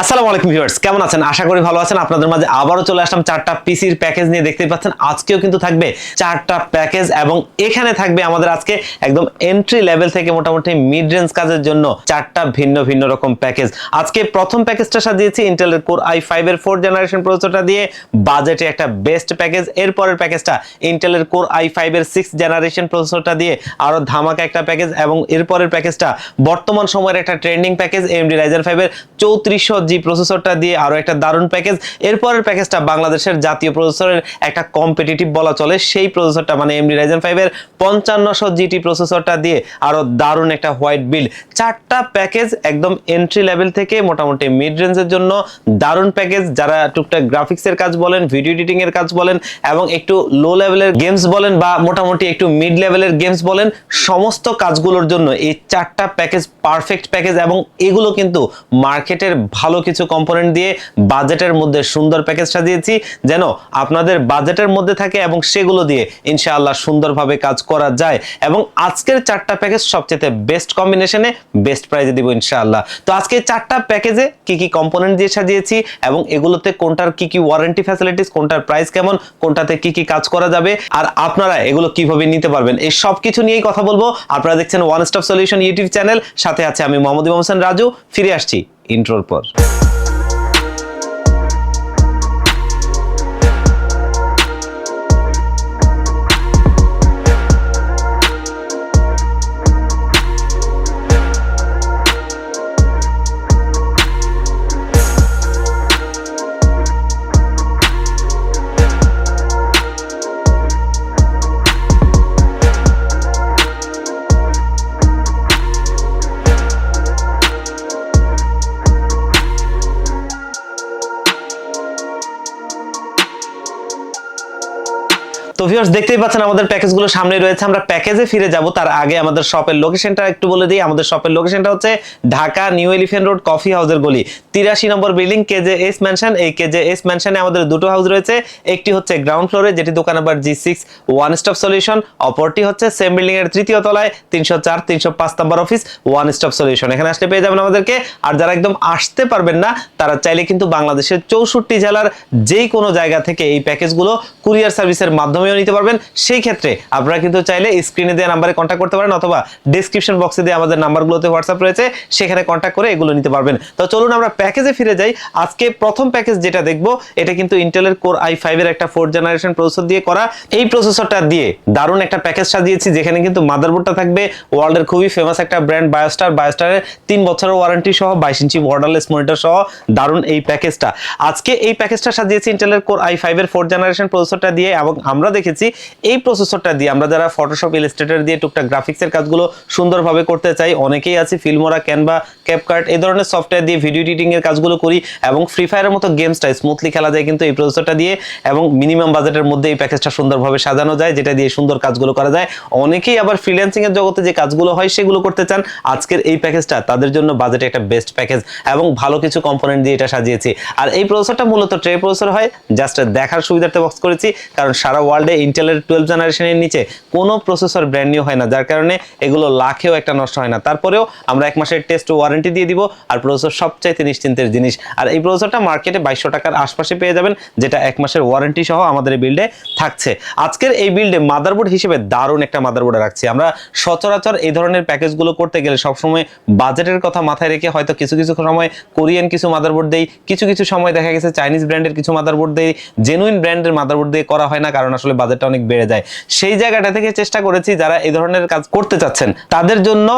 আসসালামু আলাইকুম ভিউয়ার্স, কেমন আছেন? আশা করি ভালো আছেন। আপনাদের মাঝে আবারও চলে আসলাম চারটা পিসির প্যাকেজ নিয়ে দেখতেই পাচ্ছেন। আজকেও কিন্তু থাকবে চারটা প্যাকেজ এবং এখানে থাকবে আমাদের আজকে একদম এন্ট্রি লেভেল থেকে মোটামুটি মিড রেঞ্জ কাজের জন্য চারটা ভিন্ন ভিন্ন রকম প্যাকেজ। আজকে প্রথম প্যাকেজটা সাজিয়েছি ইন্টেলের কোর আই ফাইভ এর ফোর্থ জেনারেশন প্রসেসরটা দিয়ে। বাজেটে একটা বেস্ট প্যাকেজ এরপরের প্যাকেজটা ইন্টেলের কোর আই ফাইভ এর সিক্স জেনারেশন প্রসেসরটা দিয়ে আরও ধামাকা একটা প্যাকেজ এবং এরপরের প্যাকেজটা বর্তমান সময়ের একটা trending package AMD Ryzen five এর চৌত্রিশশো জি প্রসেসরটা দিয়ে আরও একটা দারুণ প্যাকেজ এরপরের প্যাকেজটা বাংলাদেশের জাতীয় প্রসেসরের একটা কম্পিটিটিভ বলা চলে। সেই প্রসেসরটা মানে এমডি রাইজেন ফাইভ এর পঞ্চান্নশো জিটি প্রসেসরটা দিয়ে আরও দারুণ একটা হোয়াইট বিল চারটা প্যাকেজ একদম এন্ট্রি লেভেল থেকে মোটামুটি মিড রেঞ্জের জন্য দারুণ প্যাকেজ যারা টুকটাক গ্রাফিক্সের কাজ বলেন ভিডিও এডিটিং এর কাজ বলেন এবং একটু লো লেভেলের গেমস বলেন বা মোটামুটি একটু মিড লেভেলের গেমস বলেন, সমস্ত কাজগুলোর জন্য এই চারটা প্যাকেজ পারফেক্ট প্যাকেজ এবং এগুলো কিন্তু মার্কেটের ভালো কিছু কম্পোনেন্ট দিয়ে বাজেটের মধ্যে সুন্দর প্যাকেজ সাজিয়েছি যেন আপনাদের বাজেটের মধ্যে থাকে এবং সেগুলো দিয়ে ইনশাআল্লাহ সুন্দরভাবে কাজ করা যায়। এবং আজকের চারটা প্যাকেজ সবচেয়ে বেস্ট কম্বিনেশনে বেস্ট প্রাইজে দিব ইনশাআল্লাহ। তো আজকে চারটা প্যাকেজে কি কি কম্পোনেন্ট দিয়ে সাজিয়েছি এবং এগুলোতে কোনটার কি কি ওয়ারেন্টি ফ্যাসিলিটিস কোনটার প্রাইস কেমন, কোনটাতে কি কি কাজ করা যাবে, আর আপনারা এগুলো কীভাবে নিতে পারবেন, এই সব কিছু নিয়েই কথা বলব। আপনারা দেখছেন one stop solution YouTube channel সাথে আছে আমি মোহাম্মদ ইমাম হোসেন রাজু। ফিরে আসছি। ইন্ট্রোর পর। there's দেখতেই পাচ্ছেন আমাদের প্যাকেজগুলো সামনে রয়েছে। আমরা প্যাকেজে ফিরে যাব, তার আগে আমাদের শপের লোকেশনটা একটু বলে দিই। আমাদের শপের লোকেশনটা হচ্ছে Dhaka new elephant road coffee হাউসের গলি। তিরাশি নম্বর বিল্ডিং, কেজে এস ম্যানশন। এই কেজে এস ম্যানশনে আমাদের দুটো হাউস রয়েছে। একটি হচ্ছে গ্রাউন্ড ফ্লোরে, যেটি দোকান number G six, one stop solution. অপরটি হচ্ছে সেম বিল্ডিং এর তৃতীয় তলায়, তিনশো চার, তিনশো পাঁচ নম্বর অফিস, ওয়ান স্টপ সলিউশন। এখানে আসলে পেয়ে যাবেন আমাদেরকে। আর যারা একদম আসতে পারবেন না, তারা চাইলে কিন্তু বাংলাদেশের চৌষট্টি জেলার যেই কোনো জায়গা থেকে এই প্যাকেজগুলো কুরিয়ার সার্ভিসের মাধ্যমেও নিতে পারবেন সেই ক্ষেত্রে আপনারা কিন্তু চাইলে স্ক্রিনে দেওয়া নাম্বারে কন্ট্যাক্ট করতে পারেন অথবা ডিসক্রিপশন বক্সে দিয়ে আমাদের নাম্বারগুলোতে হোয়াটসঅ্যাপ রয়েছে, সেখানে কন্ট্যাক্ট করে এগুলো নিতে পারবেন। তো চলুন আমরা প্যাকেজে ফিরে যাই। আজকে প্রথম প্যাকেজ যেটা দেখব, এটা কিন্তু ইন্টেলের কোর আই ফাইভ এর একটা ফোর্থ জেনারেশন প্রসেসর দিয়ে করা। এই প্রসেসরটা দিয়ে দারুণ একটা প্যাকেজ সাজিয়েছি, যেখানে কিন্তু মাদারবোর্ডটা থাকবে ওয়ার্ল্ডের খুবই ফেমাস একটা ব্র্যান্ড বায়োস্টার বায়োস্টারের তিন বছরের ওয়ারেন্টি সহ, বাইশ ইঞ্চি বর্ডারলেস মনিটর সহ দারুণ এই প্যাকেজটা আজকে এই প্যাকেজটা সাজিয়েছি ইন্টেলের কোর আই ফাইভ এর ফোর্থ জেনারেশন প্রসেসরটা দিয়ে এবং আমরা দেখেছি এই প্রসেসরটা দিয়ে আমরা যারা ফটোশপ ইলাস্ট্রেটর দিয়ে টুকটাক গ্রাফিক্সের কাজগুলো সুন্দরভাবে করতে চাই, অনেকেই আছে ফিল্মোরা ক্যানভা ক্যাপকার্ট এই ধরনের সফটওয়্যার দিয়ে ভিডিও এডিটিং এর কাজগুলো করি এবং ফ্রি ফায়ারের মতো গেমসটা স্মুথলি খেলা যায় কিন্তু এই প্রসেসরটা দিয়ে এবং মিনিমাম বাজেটের মধ্যে এই প্যাকেজটা সুন্দরভাবে সাজানো যায়, যেটা দিয়ে সুন্দর কাজগুলো করা যায়। অনেকেই আবার ফ্রিল্যান্সিং এর জগতে যে কাজগুলো হয় সেগুলো করতে চান, আজকের এই প্যাকেজটা তাদের জন্য বাজেটে একটা বেস্ট প্যাকেজ এবং ভালো কিছু কম্পোনেন্ট দিয়ে এটা সাজিয়েছি। আর এই প্রসেসরটা মূলত ট্রে প্রসেসর হয় জাস্ট দেখার সুবিধার্থে বক্স করেছি, কারণ সারা ওয়ার্ল্ডে ইন্টেলের টুয়েলভ জেনারেশনের নিচে কোনো প্রসেসর ব্র্যান্ড নিউ হয় না, যার কারণে এগুলো লাখেও একটা নষ্ট হয় না। তারপরেও আমরা এক মাসের টেস্ট ওয়ারেন্টি দিয়ে দিব আর প্রসেসর সবচাইতে নিশ্চিন্তের জিনিস। আর এই প্রসেসরটা মার্কেটে বাইশশো টাকার আশপাশে পেয়ে যাবেন, যেটা এক মাসের ওয়ারেন্টি সহ আমাদের এই বিল্ডে থাকছে। আজকের এই বিল্ডে মাদারবোর্ড হিসেবে দারুণ একটা মাদারবোর্ডে রাখছি। আমরা সচরাচর এই ধরনের প্যাকেজগুলো করতে গেলে সবসময় বাজেটের কথা মাথায় রেখে হয়তো কিছু কিছু সময় কোরিয়ান কিছু মাদারবোর্ড দেই, কিছু কিছু সময় দেখা গেছে চাইনিজ ব্র্যান্ডের কিছু মাদারবোর্ড দেই জেনুইন ব্র্যান্ডের মাদারবোর্ড দিয়ে করা হয় না, কারণ আসলে বাজেটটা অনেক বেড়ে যায়। সেই জায়গাটা থেকে চেষ্টা করেছি যারা এই ধরনের কাজ করতে চাচ্ছেন, তাদের জন্য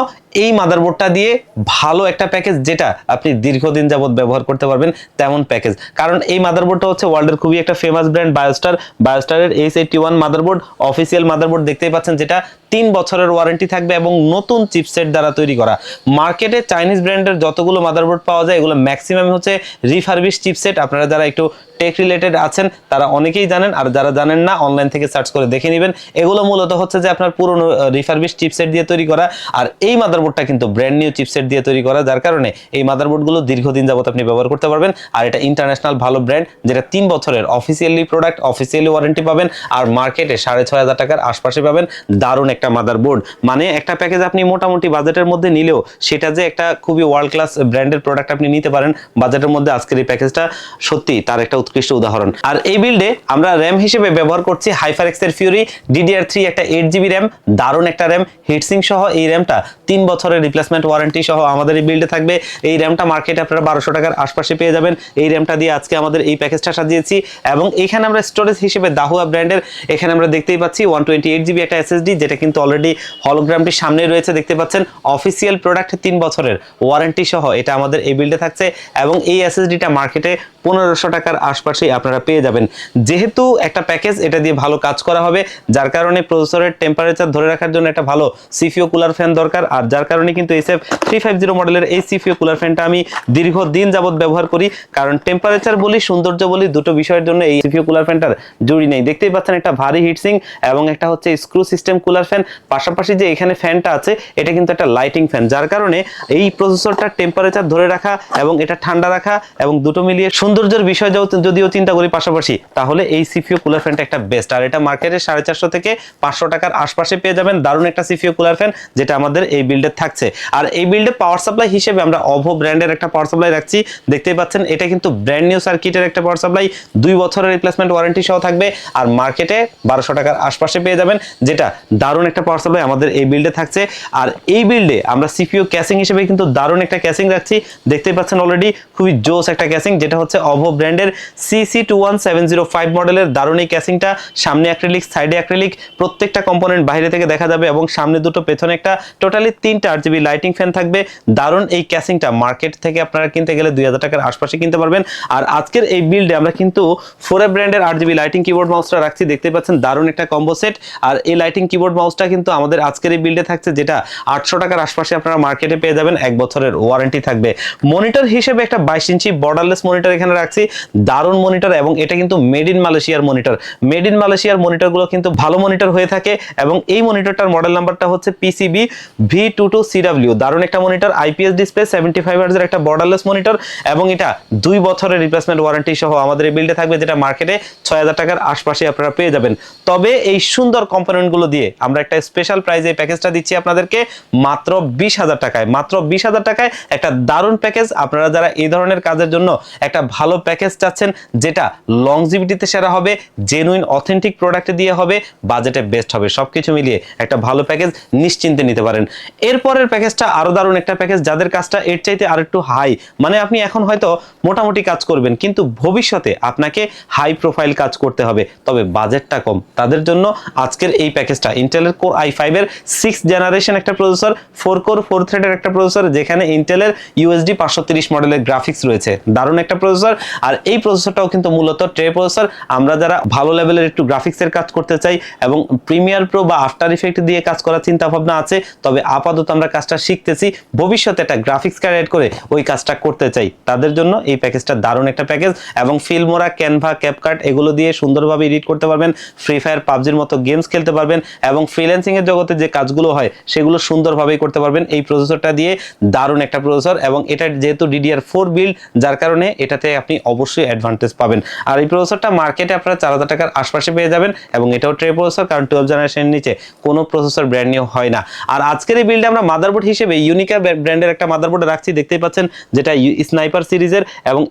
এই মাদারবোর্ডটা দিয়ে ভালো একটা প্যাকেজ যেটা আপনি দীর্ঘদিন যাবত ব্যবহার করতে পারবেন, তেমন প্যাকেজ কারণ এই মাদারবোর্ডটা হচ্ছে ওয়ার্ল্ডের খুবই একটা famous brand Biostar বায়োস্টারের H eighty one motherboard official motherboard দেখতেই পাচ্ছেন, যেটা তিন বছরের ওয়ারেন্টি থাকবে এবং নতুন চিপসেট দ্বারা তৈরি করা। মার্কেটে চাইনিজ ব্র্যান্ডের যতগুলো মাদারবোর্ড পাওয়া যায়, এগুলো ম্যাক্সিমাম হচ্ছে রিফারবিশ চিপসেট আপনারা যারা একটু টেক রিলেটেড আছেন, তারা অনেকেই জানেন, আর যারা জানেন না অনলাইন থেকে সার্চ করে দেখে নেবেন। এগুলো মূলত হচ্ছে যে আপনার পুরনো রিফারবিশ চিপসেট দিয়ে তৈরি করা। আর এই মাদারবোর্ডটা কিন্তু ব্র্যান্ড নিউ চিপসেট দিয়ে তৈরি করা, যার কারণে এই মাদারবোর্ডগুলো দীর্ঘদিন যাবত আপনি ব্যবহার করতে পারবেন। আর এটা ইন্টারন্যাশনাল ভালো ব্র্যান্ড যেটা তিন বছরের অফিসিয়ালি প্রোডাক্ট অফিসিয়ালি ওয়ারেন্টি পাবেন। আর মার্কেটে সাড়ে ছয় হাজার টাকার আশপাশে পাবেন। দারুণ একটা মাদারবোর্ড মানে একটা প্যাকেজ আপনি মোটামুটি বাজেটের মধ্যে নিলেও সেটা যে একটা খুবই ওয়ার্ল্ড ক্লাস ব্র্যান্ডের প্রোডাক্ট আপনি নিতে পারেন বাজেটের মধ্যে আজকের এই প্যাকেজটা সত্যি তার একটা উৎকৃষ্ট উদাহরণ। আর এই বিল্ডে আমরা র্যাম হিসেবে ব্যবহার করছি হাইফার এক্সের ফিউরি ডিডিআর থ্রি একটা এইট জিবি র্যাম দারুণ একটা র্যাম হিটসিং সহ এই র্যামটা তিন বছরের রিপ্লেসমেন্ট ওয়ারেন্টি সহ আমাদের এই বিল্ডে থাকবে। এই র্যামটা মার্কেটে আপনারা বারোশো টাকার আশপাশে পেয়ে যাবেন। এই র্যামটা দিয়ে আজকে আমাদের এই প্যাকেজটা সাজিয়েছি এবং এখানে আমরা স্টোরেজ হিসেবে দাহুয়া ব্র্যান্ডের এখানে আমরা দেখতেই পাচ্ছি ওয়ান টোয়েন্টি এইট জিবি একটা এসএসডি যেটা কিন্তু অলরেডি হলোগ্রামটি সামনে রয়েছে, দেখতে পাচ্ছেন। অফিসিয়াল প্রোডাক্ট তিন বছরের ওয়ারেন্টি সহ এটা আমাদের এই বিলটা থাকছে এবং এই এসএসডিটা মার্কেটে পনেরোশো টাকার আশপাশেই আপনারা পেয়ে যাবেন। যেহেতু একটা প্যাকেজ, এটা দিয়ে ভালো কাজ করা হবে। যার কারণে প্রসেসরের টেম্পারেচার ধরে রাখার জন্য একটা ভালো সিফিও কুলার ফ্যান দরকার। আর যার কারণে কিন্তু এসএফ থ্রি ফাইভ জিরো মডেলের এই সিপিও কুলার ফ্যানটা আমি দীর্ঘদিন যাবত ব্যবহার করি। কারণ টেম্পারেচার বলি, সৌন্দর্য বলি, দুটো বিষয়ের জন্য এই সিপিও কুলার ফ্যানটার জুড়ি নেই। দেখতেই পাচ্ছেন একটা ভারী হিটসিং এবং একটা হচ্ছে স্ক্রু সিস্টেম কুলার ফ্যান পাশাপাশি যে এখানে ফ্যানটা আছে, এটা কিন্তু একটা লাইটিং ফ্যান যার কারণে এই প্রসেসরটার টেম্পারেচার ধরে রাখা এবং এটা ঠান্ডা রাখা এবং দুটো মিলিয়ে সৌন্দর্যের বিষয় যদিও চিন্তা করি পাশাপাশি, তাহলে এই সিপিও কুলার ফ্যানটা একটা বেস্ট আর এটা মার্কেটে সাড়ে চারশো থেকে পাঁচশো টাকার আশপাশে পেয়ে যাবেন দারুণ একটা সিপিও কুলার ফ্যান যেটা আমাদের এই বিল্ডে থাকছে। আর এই বিল্ডে পাওয়ার সাপ্লাই হিসেবে আমরা অভো ব্র্যান্ডের একটা পাওয়ার সাপ্লাই রাখছি। দেখতেই পাচ্ছেন, এটা কিন্তু ব্র্যান্ড নিউ সার্কিটের একটা পাওয়ার সাপ্লাই দুই বছরের রিপ্লেসমেন্ট ওয়ারেন্টি সহ থাকবে। আর মার্কেটে বারোশো টাকার আশপাশে পেয়ে যাবেন, যেটা দারুণ একটা পাওয়ার সাপ্লাই আমাদের এই বিল্ডে থাকছে। আর এই বিল্ডে আমরা সিপিও ক্যাসিং হিসেবে কিন্তু দারুণ একটা ক্যাসিং রাখছি। দেখতেই পাচ্ছেন অলরেডি খুবই জোস একটা ক্যাসিং যেটা হচ্ছে অভো ব্র্যান্ডের CC two one seven zero five মডেলের দারুণ এই ক্যাসিংটা সামনে অ্যাক্রিলিক সাইডে অ্যাক্রিলিক প্রত্যেকটা কম্পোনেন্ট বাইরে থেকে দেখা যাবে এবং সামনে দুটো, পেছনে একটা টোটালি তিনটা আট জিবি লাইটিং ফ্যান থাকবে। দারুণ এই ক্যাসিংটা মার্কেট থেকে আপনারা কিনতে গেলে দুই হাজার টাকার আশপাশে কিনতে পারবেন। আর আজকের এই বিল্ডে আমরা কিন্তু ফোরে ব্র্যান্ডের আট জিবি লাইটিং কিবোর্ড মাউসটা রাখছি। দেখতে পাচ্ছেন দারুণ একটা কম্বো সেট আর এই লাইটিং কিবোর্ড মাউসটা কিন্তু আমাদের আজকের এই বিল্ডে থাকছে, যেটা আটশো টাকার আশপাশে আপনারা মার্কেটে পেয়ে যাবেন। এক বছরের ওয়ারেন্টি থাকবে। মনিটর হিসেবে একটা বাইশ ইঞ্চি বর্ডারলেস মনিটর এখানে রাখছি, দারুণ মনিটর এবং এটা কিন্তু মেড ইন মালয়েশিয়ার মনিটর মেড ইন মালয়েশিয়ার মনিটরগুলো কিন্তু ভালো মনিটর হয়ে থাকে এবং এই মনিটরটার মডেল নাম্বারটা হচ্ছে PCB V two two CW দারুণ একটা monitor IPS display seventy five হার্জের একটা বর্ডারলেস মনিটর এবং এটা দুই বছরের রিপ্লেসমেন্ট ওয়ারেন্টি সহ আমাদের এই বিল্ডে থাকবে যেটা মার্কেটে ছয় হাজার টাকার আশপাশে আপনারা পেয়ে যাবেন। তবে এই সুন্দর কম্পোনেন্টগুলো দিয়ে আমরা একটা স্পেশাল প্রাইজে প্যাকেজটা দিচ্ছি আপনাদেরকে মাত্র বিশ হাজার টাকায়। মাত্র বিশ হাজার টাকায় একটা দারুণ প্যাকেজ আপনারা যারা এই ধরনের কাজের জন্য একটা ভালো প্যাকেজ চাচ্ছেন, যেটা লংজিভিটিতে সেরা হবে জেনুইন অথেন্টিক প্রোডাক্ট দিয়ে হবে বাজেটে বেস্ট হবে। সব কিছু মিলিয়ে একটা ভালো প্যাকেজ নিশ্চিন্তে নিতে পারেন। এরপরের প্যাকেজটা আরও দারুণ একটা প্যাকেজ যাদের কাজটা এর চাইতে আর একটু হাই মানে আপনি এখন হয়তো মোটামুটি কাজ করবেন, কিন্তু ভবিষ্যতে আপনাকে হাই প্রোফাইল কাজ করতে হবে। তবে বাজেটটা কম। তাদের জন্য আজকের এই প্যাকেজটা ইন্টেলের কোর আই ফাইভের সিক্স জেনারেশন একটা প্রসেসর ফোর কোর ফোর থ্রেডের একটা প্রসেসর যেখানে ইন্টেলের ইউএসডি পাঁচশো মডেলের গ্রাফিক্স রয়েছে। দারুণ একটা প্রসেসর আর এই প্রসেসরটাও কিন্তু মূলত ট্রে প্রসেসর আমরা যারা ভালো লেভেলের একটু গ্রাফিক্সের কাজ করতে চাই এবং প্রিমিয়ার প্রো বা আফটার ইফেক্ট দিয়ে কাজ করার চিন্তা ভাবনা আছে, তবে আপাতত আমরা কাজটা শিখতেছি। ভবিষ্যতে একটা গ্রাফিক্স কার্ড অ্যাড করে ওই কাজটা করতে চাই। তাদের জন্য এই প্যাকেজটা দারুণ একটা প্যাকেজ এবং ফিল্মোরা ক্যানভা ক্যাপকার্ট এগুলো দিয়ে সুন্দরভাবে এডিট করতে পারবেন ফ্রি ফায়ার পাবজির মতো গেমস খেলতে পারবেন এবং ফ্রিল্যান্সিং এর জগতে যে কাজগুলো হয়, সেগুলো সুন্দরভাবেই করতে পারবেন। এই প্রসেসরটা দিয়ে দারুণ একটা প্রসেসর এবং এটা যেহেতু ডিডিআর ফোর বিল্ড যার কারণে এটাতে আপনি অবশ্যই অ্যাডভান্টেজ পাবেন। আর এই প্রসেসরটা মার্কেটে আপনারা চার হাজার টাকার আশপাশে পেয়ে যাবেন এবং এটাও ট্রে প্রসেসর কারণ টুয়েলভ জেনারেশনের নিচে কোনো প্রসেসর ব্র্যান্ড নিউ হয় না। আর আজকের এই বিল্ডে আমরা মাদারবোর্ড হিসেবে ইউনিকা ব্র্যান্ডের একটা মাদারবোর্ড রাখছি, দেখতেই পাচ্ছেন, যেটা স্নাইপার সিরিজের এবং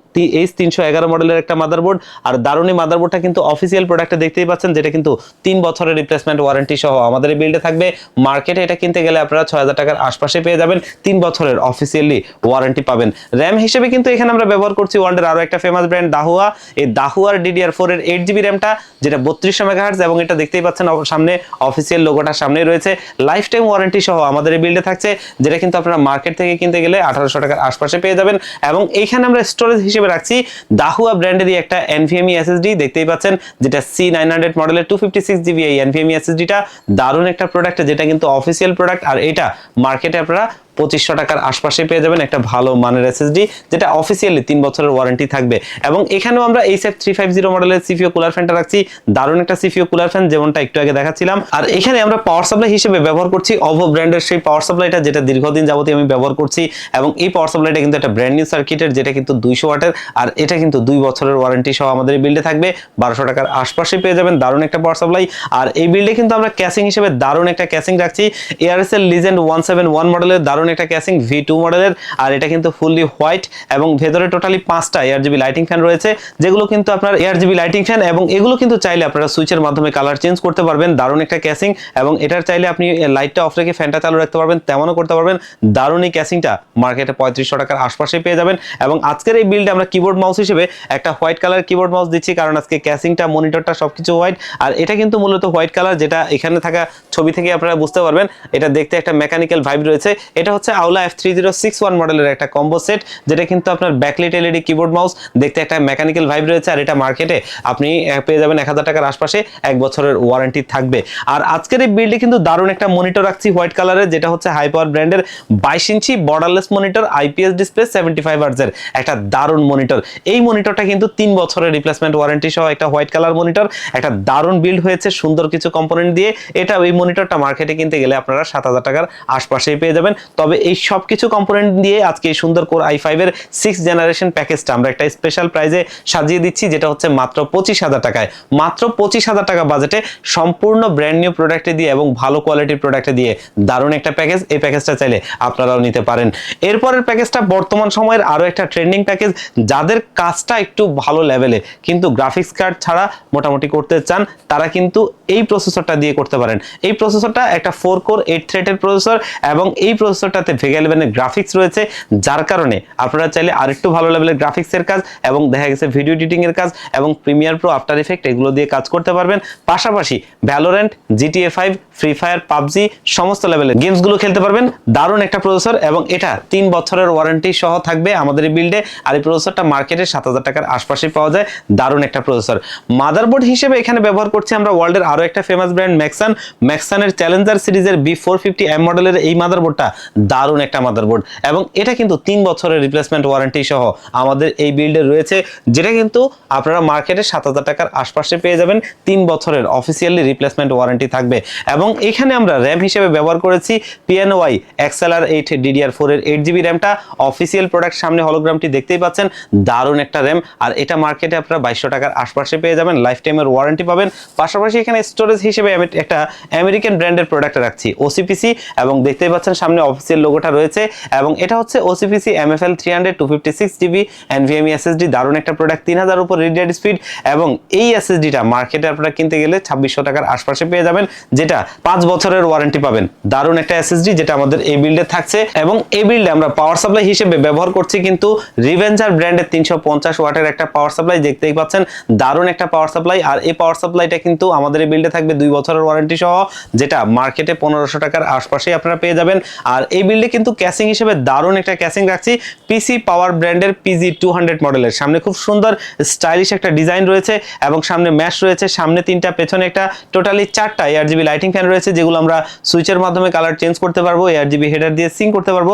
এইচ তিনশো এগারো মডেলের একটা মাদারবোর্ড আর দারুণ মাদারবোর্ডটা কিন্তু অফিসিয়াল প্রোডাক্টে দেখতেই পাচ্ছেন, যেটা কিন্তু তিন বছরের রিপ্লেসমেন্ট ওয়ারেন্টি সহ আমাদের এই বিল্ডে থাকবে। মার্কেটে এটা কিনতে গেলে আপনারা ছয় হাজার টাকার আশপাশে পেয়ে যাবেন, তিন বছরের অফিসিয়ালি ওয়ারেন্টি পাবেন। র্যাম হিসেবে কিন্তু এখানে আমরা ব্যবহার করছি ওয়ার্ল্ডের আরও একটা ফেমাস ব্র্যান্ড দাহুয়া এই দাহুয়ার ডিডিআর ফোর এর এইট জিবি র্যামটা যেটা বত্রিশশো মেগাহার্জ এবং এটা দেখতেই পাচ্ছেন সামনে অফিসিয়াল লোগোটা সামনে রয়েছে। লাইফ টাইম ওয়ারেন্টি সহ আমাদের এই বিল্ডে থাকছে, যেটা কিন্তু আপনারা মার্কেট থেকে কিনতে গেলে আঠারোশো টাকার আশপাশে পেয়ে যাবেন। এবং এইখানে আমরা স্টোরেজ হিসেবে রাখছি দাহুয়া ব্র্যান্ডেরই একটা এনভিএমই এসএসডি দেখতেই পাচ্ছেন যেটা সি নাইন হান্ড্রেড মডেলের টু ফিফটি সিক্স জিবি এই এনভিএমই এসএসডিটা দারুণ একটা প্রোডাক্ট যেটা কিন্তু অফিসিয়াল প্রোডাক্ট আর এটা মার্কেটে আপনারা পঁচিশশো টাকার আশপাশে পেয়ে যাবেন একটা ভালো মানের এসএসডি যেটা অফিসিয়ালি তিন বছরের ওয়ারেন্টি থাকবে। এবং এখানেও আমরা এই সেফ থ্রি ফাইভ জিরো মডেলের সিপিও কুলার ফ্যানটা রাখছি। দারুণ একটা সিপিও কুলার ফ্যান যেমনটা একটু আগে দেখাচ্ছিলাম। আর এখানে আমরা পাওয়ার সাপ্লাই হিসেবে ব্যবহার করছি অভো ব্র্যান্ডের সেই পাওয়ার সাপ্লাইটা যেটা দীর্ঘদিন যাবতীয় আমি ব্যবহার করছি। এবং এই পাওয়ার সাপ্লাইটা কিন্তু একটা ব্র্যান্ড নিউ সার্কিটের যেটা কিন্তু দুইশো ওয়াটের, আর এটা কিন্তু দুই বছরের ওয়ারেন্টি সহ আমাদের এই বিল্ডে থাকবে। বারোশো টাকার আশপাশে পেয়ে যাবেন দারুণ একটা পাওয়ার সাপ্লাই আর এই বিল্ডে কিন্তু আমরা ক্যাসিং হিসেবে দারুণ একটা ক্যাসিং রাখছি। ARSL legend one seven one মডেলের দারুণ একটা ক্যাসিং ভি টু মডেলের আর এটা কিন্তু ফুললি হোয়াইট এবং ভেতরে টোটালি পাঁচটা এয়ার জিবি লাইটিং ফ্যান রয়েছে, যেগুলো কিন্তু আপনার এয়ার জিবি লাইটিং ফ্যান এবং এগুলো কিন্তু চাইলে আপনারা সুইচের মাধ্যমে কালার চেঞ্জ করতে পারবেন, দারুণ একটা ক্যাসিং এবং এটার চাইলে আপনি লাইটটা অফ রেখে ফ্যানটা চালু রাখতে পারবেন, তেমনও করতে পারবেন, দারুণ এই ক্যাসিংটা মার্কেটে পঁয়ত্রিশশো টাকার আশপাশে পেয়ে যাবেন এবং আজকের এই বিল্ডে আমরা কিবোর্ড মাউস হিসেবে একটা হোয়াইট কালার কিবোর্ড মাউস দিচ্ছি, কারণ আজকে ক্যাসিংটা মনিটরটা সবকিছু হোয়াইট আর এটা কিন্তু মূলত হোয়াইট কালার যেটা এখানে থাকা ছবি থেকে আপনারা বুঝতে পারবেন, এটা দেখতে একটা মেকানিক্যাল ভাইব রয়েছে, এটা হচ্ছে Aula F three zero six one মডেলের একটা কম্বো সেট যেটা কিন্তু আপনার ব্যাকলিট এলইডি কিবোর্ড মাউস দেখতে একটা মেকানিক্যাল ভাইব রয়েছে আর এটা মার্কেটে আপনি পেয়ে যাবেন এক হাজার টাকার আশপাশে এক বছরের ওয়ারেন্টি থাকবে। আর আজকের এই বিল্ডে কিন্তু দারুণ একটা মনিটর রাখছি হোয়াইট কালারের যেটা হচ্ছে হাই পাওয়ার ব্র্যান্ডের বাইশ inch borderless monitor IPS display seventy five আর্জের একটা দারুণ মনিটর এই মনিটরটা কিন্তু তিন বছরের রিপ্লেসমেন্ট ওয়ারেন্টি সহ একটা হোয়াইট কালার মনিটর একটা দারুণ বিল্ড হয়েছে সুন্দর কিছু কম্পোনেন্ট দিয়ে। এটা এই মনিটরটা মার্কেটে কিনতে গেলে আপনারা সাত হাজার টাকার আশপাশেই পেয়ে যাবেন। তবে এই সব কিছু কম্পোনেন্ট দিয়ে আজকে এই সুন্দর কোর আই ফাইভের সিক্স জেনারেশন প্যাকেজটা আমরা একটা স্পেশাল প্রাইজে সাজিয়ে দিচ্ছি, যেটা হচ্ছে মাত্র পঁচিশ হাজার টাকায়। মাত্র পঁচিশ হাজার টাকা বাজেটে সম্পূর্ণ ব্র্যান্ড নিউ প্রোডাক্টে দিয়ে এবং ভালো কোয়ালিটির প্রোডাক্টে দিয়ে দারুণ একটা প্যাকেজ এই প্যাকেজটা চাইলে আপনারাও নিতে পারেন। এরপরের প্যাকেজটা বর্তমান সময়ের আরও একটা ট্রেন্ডিং প্যাকেজ যাদের কাজটা একটু ভালো লেভেলে কিন্তু গ্রাফিক্স কার্ড ছাড়া মোটামুটি করতে চান, তারা কিন্তু এই প্রসেসরটা দিয়ে করতে পারেন। এই প্রসেসরটা একটা ফোর কোর এইট থ্রেডের প্রসেসর এবং এই প্রসেসরটাতে ভেগা ইলেভেনের গ্রাফিক্স রয়েছে, যার কারণে আপনারা চাইলে আরেকটু ভালো লেভেলের গ্রাফিক্সের কাজ এবং দেখা গেছে ভিডিও এডিটিং এর কাজ এবং প্রিমিয়ার প্রো আফটার ইফেক্ট এগুলো দিয়ে কাজ করতে পারবেন। পাশাপাশি Valorant GTA five free fire PUBG, সমস্ত লেভেলের গেমসগুলো খেলতে পারবেন। দারুণ একটা প্রসেসর এবং এটা তিন বছরের ওয়ারেন্টি সহ থাকবে আমাদের এই বিল্ডে আর এই প্রসেসরটা মার্কেটে সাত হাজার টাকার আশপাশে পাওয়া যায়। দারুণ একটা প্রসেসর মাদারবোর্ড হিসেবে এখানে ব্যবহার করছি আমরা ওয়ার্ল্ডের আরও একটা ফেমাস ব্র্যান্ড ম্যাক্সান ম্যাক্সানের চ্যালেঞ্জার সিরিজের বি ফোর ফিফটি এম মডেলের এই মাদারবোর্ডটা দারুণ একটা মাদারবোর্ড এবং এটা কিন্তু তিন বছরের রিপ্লেসমেন্ট ওয়ারেন্টি সহ আমাদের এই বিল্ডে রয়েছে, যেটা কিন্তু আপনারা মার্কেটে সাত হাজার টাকার আশপাশে পেয়ে যাবেন। তিন বছরের অফিসিয়ালি রিপ্লেসমেন্ট ওয়ারেন্টি থাকবে। এবং এখানে আমরা র্যাম হিসেবে ব্যবহার করেছি PNY XLR eight DDR four এর এইট জিবি র্যামটা অফিসিয়াল প্রোডাক্ট সামনে হলোগ্রামটি দেখতেই পাচ্ছেন, দারুণ একটা র্যাম আর এটা মার্কেটে আপনারা বাইশশো টাকার আশপাশে পেয়ে যাবেন লাইফ টাইমের ওয়ারেন্টি পাবেন। পাশাপাশি এখানে স্টোরেজ হিসেবে একটা আমেরিকান ব্র্যান্ডের প্রোডাক্ট রাখছি ওসিপিসি এবং দেখতেই পাচ্ছেন সামনে অফিসিয়াল লোগোটা রয়েছে এবং এটা হচ্ছে OCPC MFL three hundred two fifty six GB NVMe SSD দারুণ একটা প্রোডাক্ট তিন হাজার উপর রিড স্পিড এবং এই এসএসডিটা মার্কেটে আপনারা কিনতে গেলে ছাব্বিশশো টাকার আশপাশে পেয়ে যাবেন, যেটা পাঁচ বছরের ওয়ারেন্টি পাবেন। দারুণ একটা এসএসডি যেটা আমাদের এই বিল্ডে থাকছে এবং এই বিল্ডে আমরা পাওয়ার সাপ্লাই হিসেবে ব্যবহার করছি কিন্তু রিভেঞ্জার ব্র্যান্ডের তিনশো পঞ্চাশ ওয়াটের একটা পাওয়ার সাপ্লাই দেখতেই পাচ্ছেন, দারুণ একটা পাওয়ার সাপ্লাই আর এই পাওয়ার সাপ্লাইটা কিন্তু আমাদের এই বিল্ডে থাকবে দুই বছরের ওয়ারেন্টি সহ, যেটা মার্কেটে পনেরোশো টাকার আশপাশেই আপনারা পেয়ে যাবেন। আর এই বিল্ডে কিন্তু ক্যাসিং হিসেবে দারুণ একটা ক্যাসিং রাখছি। পিসি পাওয়ার ব্র্যান্ডের পিজি টু হান্ড্রেড মডেলের সামনে খুব সুন্দর স্টাইলিশ একটা ডিজাইন রয়েছে এবং সামনে ম্যাশ রয়েছে। সামনে তিনটা, পেছনে একটা টোটালি চারটা এয়ার জিবি লাইটিং ফ্যান রয়েছে, যেগুলো আমরা সুইচের মাধ্যমে কালার চেঞ্জ করতে পারব এয়ার জিবি হেডার দিয়ে সিং করতে পারব।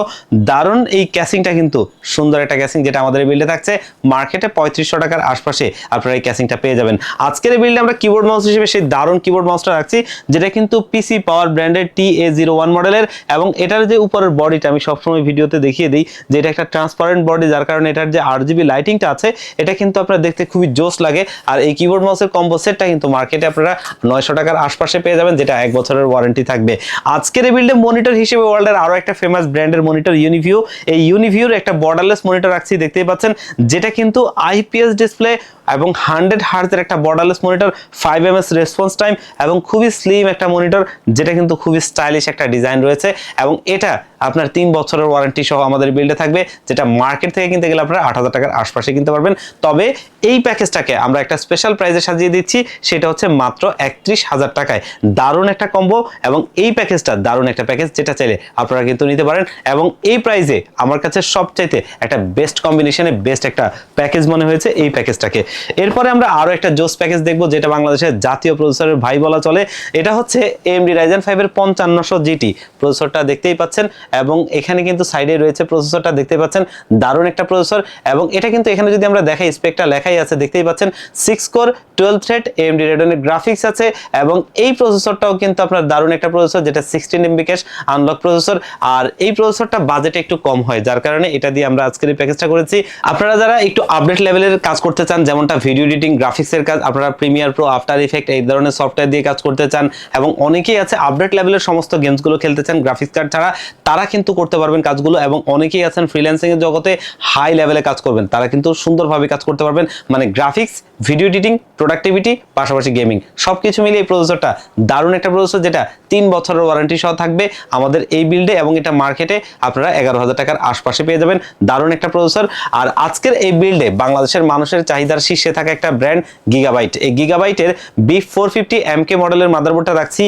দারুণ এই ক্যাসিংটা কিন্তু সুন্দর একটা ক্যাসিং যেটা আমাদের এই বিল্ডে থাকছে। মার্কেটে পঁয়ত্রিশশো টাকার আশপাশে আপনারা এই ক্যাসিংটা পেয়ে যাবেন। আজকের এই বিল্ডে আমরা কিবোর্ড মাউস হিসেবে সেই দারুণ কিবোর্ড মাউসটা রাখছি, যেটা কিন্তু পিসি পাওয়ার ব্র্যান্ডের টি এ জিরো ওয়ান মডেলের এবং এটার যে উপরের বডিটা আমি সবসময় ভিডিওতে দেখিয়ে দিই, যে এটা একটা ট্রান্সপারেন্ট বডি যার কারণে এটার যে আর জিবি লাইটিংটা আছে, এটা কিন্তু আপনার দেখতে খুবই জোস লাগে। আর এই কিবোর্ড মাউসের কম্বো সেটটা কিন্তু মার্কেটে আপনারা নয়শো টাকার আশপাশে পেয়ে যাবেন, যেটা এক বছরের ওয়ারেন্টি থাকবে। আজকের এই বিল্ডে মনিটর হিসেবে ওয়ার্ল্ডের আরও একটা ফেমাস ব্র্যান্ডের মনিটর ইউনিভিউ এই ইউনিভিউর একটা বর্ডারলেস মনিটর রাখছি দেখতেই পাচ্ছেন, যেটা কিন্তু আইপিএস ডিসপ্লে এবং হান্ড্রেড হার্জের একটা borderless monitor five M S response time এবং খুবই স্লিম একটা মনিটর যেটা কিন্তু খুবই স্টাইলিশ একটা ডিজাইন রয়েছে। এবং এটা আপনার তিন বছরের ওয়ারেন্টি সহ আমাদের বিল্ডে থাকবে, যেটা মার্কেট থেকে কিনতে গেলে আপনারা আট হাজার টাকার আশপাশে কিনতে পারবেন। তবে এই প্যাকেজটাকে আমরা একটা স্পেশাল প্রাইজে সাজিয়ে দিচ্ছি, সেটা হচ্ছে মাত্র একত্রিশ হাজার টাকায়। দারুণ একটা কম্বো এবং এই প্যাকেজটা দারুণ একটা প্যাকেজ যেটা চাইলে আপনারা কিন্তু নিতে পারেন। এবং এই প্রাইজে আমার কাছে সবচাইতে একটা বেস্ট কম্বিনেশনে বেস্ট একটা প্যাকেজ মনে হয়েছে এই প্যাকেজটাকে। এরপরে আমরা আরও একটা জোস প্যাকেজ দেখব, যেটা বাংলাদেশের জাতীয় প্রসেসরের ভাই বলা চলে। এটা হচ্ছে এম এমডি রাইজেন ফাইভের পঞ্চান্নশো জিটি প্রসেসরটা দেখতেই পাচ্ছেন। এবং এখানে কিন্তু সাইডে রয়েছে প্রসেসরটা, দেখতে পাচ্ছেন? দারুণ একটা প্রসেসর এবং এটা কিন্তু এখানে যদি আমরা দেখাই, স্পেকটা লেখাই আছে, দেখতেই পাচ্ছেন? Six core twelve thread AMD রেডনের graphics আছে এবং এই প্রসেসরটাও কিন্তু আপনার দারুণ একটা প্রসেসর, যেটা sixteen MB cache unlock processor. আর এই প্রসেসরটা বাজেট একটু কম হয়, যার কারণে এটা দিয়ে আমরা আজকের এই প্যাকেজটা করেছি। আপনারা যারা একটু আপডেট লেভেলের কাজ করতে চান, যেমনটা ভিডিও এডিটিং গ্রাফিক্সের কাজ, আপনারা প্রিমিয়ার প্রো আফটার ইফেক্ট এই ধরনের সফটওয়্যার দিয়ে কাজ করতে চান এবং অনেকেই আছে আপডেট লেভেলের সমস্ত গেমসগুলো খেলতে চান গ্রাফিক্স কার্ড ছাড়া তারা কিন্তু করতে পারবেন কাজগুলো এবং অনেকেই আছেন ফ্রিল্যান্সিংয়ের জগতে হাই লেভেলে কাজ করবেন। তারা কিন্তু সুন্দরভাবে কাজ করতে পারবেন মানে গ্রাফিক্স ভিডিও এডিটিং প্রোডাক্টিভিটি পাশাপাশি গেমিং সব কিছু মিলিয়ে এই প্রসেসরটা দারুণ একটা প্রসেসর যেটা তিন বছরের ওয়ারেন্টি সহ থাকবে আমাদের এই বিল্ডে এবং এটা মার্কেটে আপনারা এগারো হাজার টাকার আশপাশে পেয়ে যাবেন। দারুণ একটা প্রসেসর আর আজকের এই বিল্ডে বাংলাদেশের মানুষের চাহিদার শীর্ষে থাকা একটা ব্র্যান্ড গিগাবাইট এই গিগাবাইটের B four fifty M K মডেলের মাদারবোর্ডটা রাখছি।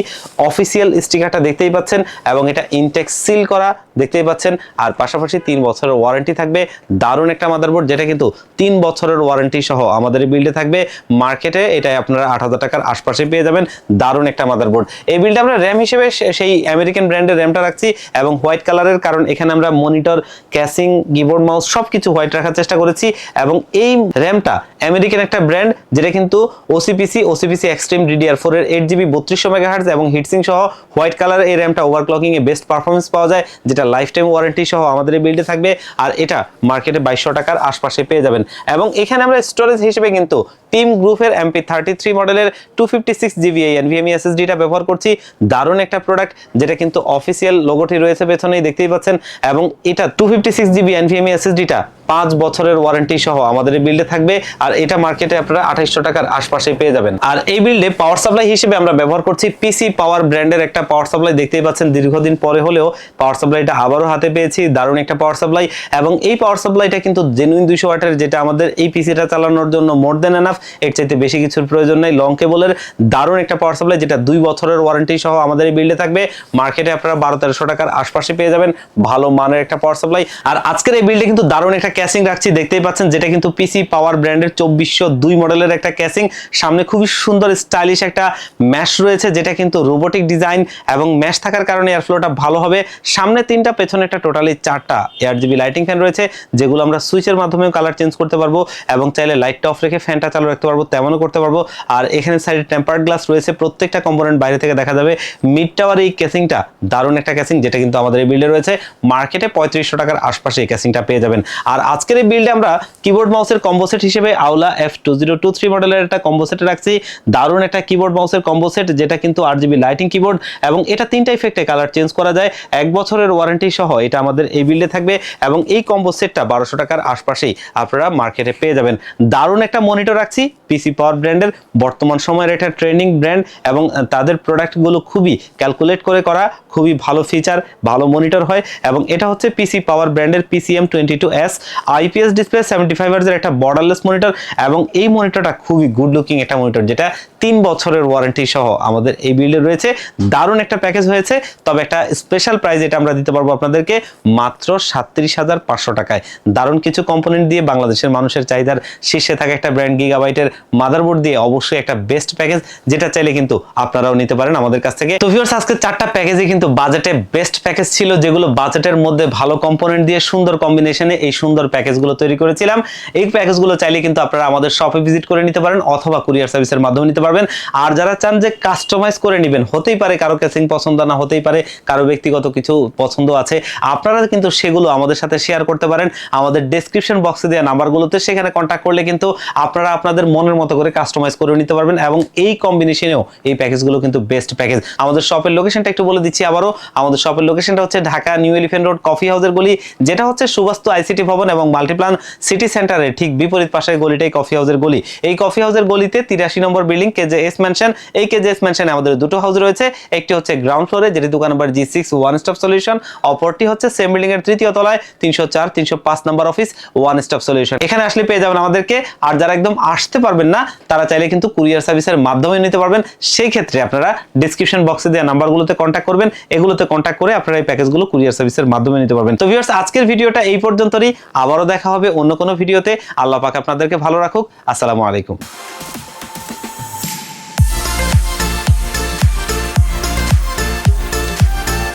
অফিসিয়াল স্টিকারটা দেখতেই পাচ্ছেন এবং এটা ইনটেক্স সিল করা দেখতেই পাচ্ছেন। আর পাশাপাশি তিন বছরের ওয়ারেন্টি থাকবে। দারুণ একটা মাদারবোর্ড যেটা কিন্তু তিন বছরের ওয়ারেন্টি সহ আমাদের বিল্ডে থাকবে। মার্কেটে এটাই আপনারা আট হাজার টাকার আশপাশে পেয়ে যাবেন। দারুণ একটা মাদারবোর্ড এই বিল্ডে আমরা র্যাম হিসেবে সেই আমেরিকান ব্র্যান্ডের র্যামটা রাখছি এবং হোয়াইট কালারের কারণ এখানে আমরা মনিটর ক্যাসিং কিবোর্ড মাউস সব কিছু হোয়াইট রাখার চেষ্টা করেছি এবং এই র্যামটা আমেরিকান একটা ব্র্যান্ড যেটা কিন্তু OCPC OCPC extreme DDR four এর এইট জিবি বত্রিশশো মেগাহার্জ এবং হিটসিং সহ হোয়াইট কালার এই র্যামটা ওভারক্লকিং এ বেস্ট পারফরমেন্স পাওয়া যায়, যেটা লাইফ টাইম ওয়ারেন্টি সহ আমাদের এই বিল্ডে থাকবে। আর এটা মার্কেটে বাইশশো টাকার আশপাশে পেয়ে যাবেন। এবং এখানে আমরা স্টোরেজ হিসেবে কিন্তু টিম গ্রুপের এমপি থার্টি থ্রি মডেলের টু ফিফটি সিক্স জিবি এই এনভিএমই এসএসডিটা ব্যবহার করছি। দারুণ একটা প্রোডাক্ট যেটা কিন্তু অফিসিয়াল লোগোটি রয়েছে পেছনেই, দেখতেই পাচ্ছেন। এবং এটা two fifty six GB NVMe এসএসডিটা পাঁচ বছরের ওয়ারেন্টি সহ আমাদের এই বিল্ডে থাকবে। আর এটা মার্কেটে আপনারা আঠাইশশো টাকার আশপাশে পেয়ে যাবেন। আর এই বিল্ডে পাওয়ার সাপ্লাই হিসেবে আমরা ব্যবহার করছি পিসি পাওয়ার ব্র্যান্ডের একটা পাওয়ার সাপ্লাই দেখতেই পাচ্ছেন, দীর্ঘদিন পরে হলেও পাওয়ার সাপ্লাইটা আবারও হাতে পেয়েছি, দারুণ একটা পাওয়ার সাপ্লাই এবং এই পাওয়ার সাপ্লাইটা কিন্তু জেনুইন দুইশো ওয়াটের, যেটা আমাদের এই পিসিটা চালানোর জন্য মোর দেন এনাফ এর চাইতে বেশি কিছুর প্রয়োজন নেই। লং কেবলের দারুণ একটা পাওয়ার সাপ্লাই যেটা দুই বছরের ওয়ারেন্টি সহ আমাদের এই বিল্ডে থাকবে। মার্কেটে আপনারা বারো তেরোশো টাকার আশপাশে পেয়ে যাবেন, ভালো মানের একটা পাওয়ার সাপ্লাই আর আজকের এই বিল্ডে কিন্তু দারুণ একটা ক্যাসিং রাখছি, দেখতেই পাচ্ছেন, যেটা কিন্তু পিসি পাওয়ার ব্র্যান্ডের চব্বিশশো দুই মডেলের একটা ক্যাসিং সামনে খুবই সুন্দর স্টাইলিশ একটা ম্যাশ রয়েছে, যেটা কিন্তু রোবোটিক ডিজাইন এবং ম্যাশ থাকার কারণে এয়ারফ্লোটা ভালো হবে। সামনে তিনটা পেছনে একটা টোটালি চারটা এয়ার জিবি লাইটিং ফ্যান রয়েছে, যেগুলো আমরা সুইচের মাধ্যমেও কালার চেঞ্জ করতে পারব এবং চাইলে লাইটটা অফ রেখে ফ্যানটা চালু রাখতে পারব, তেমনও করতে পারব। আর এখানে সাইডে টেম্পার্ড গ্লাস রয়েছে, প্রত্যেকটা কম্পোনেন্ট বাইরে থেকে দেখা যাবে। মিড টাওয়ার এই ক্যাসিংটা দারুণ একটা ক্যাসিং যেটা কিন্তু আমাদের এই বিল্ডে রয়েছে। মার্কেটে পঁয়ত্রিশশো টাকার আশপাশে এই ক্যাসিংটা পেয়ে যাবেন। আর আজকের এই বিল্ডে আমরা কিবোর্ড মাউসের কম্বো সেট হিসেবে Aula F two zero two three মডেলের একটা কম্বো সেট রাখছি। দারুণ একটা কিবোর্ড মাউসের কম্বো সেট যেটা কিন্তু আর জিবি লাইটিং কিবোর্ড এবং এটা তিনটা ইফেক্টে কালার চেঞ্জ করা যায়। এক বছরের ওয়ারেন্টি সহ এটা আমাদের এই বিল্ডে থাকবে এবং এই কম্বো সেটটা বারোশো টাকার আশপাশেই আপনারা মার্কেটে পেয়ে যাবেন। দারুণ একটা মনিটর রাখছি পিসি পাওয়ার ব্র্যান্ডের বর্তমান সময়ের এটা ট্রেন্ডিং ব্র্যান্ড এবং তাদের প্রোডাক্টগুলো খুবই ক্যালকুলেট করে করা, খুবই ভালো ফিচার ভালো মনিটর হয় এবং এটা হচ্ছে পিসি পাওয়ার ব্র্যান্ডের PCM twenty two S IPS display seventy five এর একটা বর্ডারলেস মনিটর এবং এই মনিটরটা খুবই গুড লুকিং একটা মনিটর যেটা তিন বছরের ওয়ারেন্টি সহ আমাদের এই বিল্ডে রয়েছে। দারুণ একটা প্যাকেজ হয়েছে, তবে একটা স্পেশাল প্রাইস এটা আমরা দিতে পারব আপনাদেরকে মাত্র সাতত্রিশ হাজার পাঁচশো টাকায়। দারুণ কিছু কম্পোনেন্ট দিয়ে বাংলাদেশের মানুষের চাহিদার শীর্ষে থাকা একটা ব্র্যান্ড গিগাবাইটের মাদারবোর্ড দিয়ে অবশ্যই একটা বেস্ট প্যাকেজ যেটা চাইলে কিন্তু আপনারাও নিতে পারেন আমাদের কাছ থেকে। তো ভিউয়ার্স আজকে চারটা প্যাকেজই কিন্তু বাজেটে বেস্ট প্যাকেজ ছিল, যেগুলো বাজেটের মধ্যে ভালো কম্পোনেন্ট দিয়ে সুন্দর কম্বিনেশনে এই সুন্দর প্যাকেজগুলো তৈরি করেছিলাম। এই প্যাকেজগুলো চাইলে কিন্তু আপনারা আমাদের শপে ভিজিট করে নিতে পারেন অথবা কুরিয়ার সার্ভিসের মাধ্যমে নিতে পারবেন। আর যারা চান যে কাস্টমাইজ করে নেবেন, হতেই পারে কারও ক্যাসিং পছন্দ না, হতেই পারে কারও ব্যক্তিগত কিছু পছন্দ আছে, আপনারা কিন্তু সেগুলো আমাদের সাথে শেয়ার করতে পারেন। আমাদের ডেসক্রিপশন বক্সে দেওয়া নাম্বারগুলোতে সেখানে কন্ট্যাক্ট করলে কিন্তু আপনারা আপনাদের মনের মতো করে কাস্টমাইজ করে নিতে পারবেন এবং এই কম্বিনেশনেও এই প্যাকেজগুলো কিন্তু বেস্ট প্যাকেজ আমাদের শপের লোকেশনটা একটু বলে দিচ্ছি আবারও। আমাদের শপের লোকেশনটা হচ্ছে Dhaka new elephant road coffee হাউসের গলি, যেটা হচ্ছে সুবাস্তু আইসিটি ভবন এবং মাল্টিপ্লান সিটি সেন্টারের ঠিক বিপরীত পাশের গলিটাই কফি হাউসের গলি। এই কফি হাউসের গলিতে তিরাশি নম্বর বিল্ডিং কেজে এস ম্যানশন এই কেজে এস ম্যানশনে আমাদের দুটো হাউস রয়েছে। একটি হচ্ছে গ্রাউন্ড ফ্লোরে যেটি দোকান number G six one stop solution অপরটি হচ্ছে সেম বিল্ডিং এর তৃতীয় তলায় তিনশো চার, তিনশো পাঁচ নম্বর অফিস ওয়ান স্টপ সলিউশন এখানে আসলে পেয়ে যাবেন আমাদেরকে, আর যারা একদম আসতে পারবেন না, তারা চাইলে কিন্তু কুরিয়ার সার্ভিসের মাধ্যমে নিতে পারবেন। সেই ক্ষেত্রে আপনারা ডিসক্রিপশন বক্সে দেওয়া নাম্বারগুলোতে কন্ট্যাক্ট করবেন, এগুলোতে কন্ট্যাক্ট করে আপনারা এই প্যাকেজগুলো কুরিয়ার সার্ভিসের মাধ্যমে নিতে পারবেন। তো ভিউয়ার্স আজকের ভিডিওটা এই পর্যন্তই আবারও দেখা হবে অন্য কোনো ভিডিওতে। আল্লাহ পাক আপনাদেরকে ভালো রাখুক। আসসালামু আলাইকুম।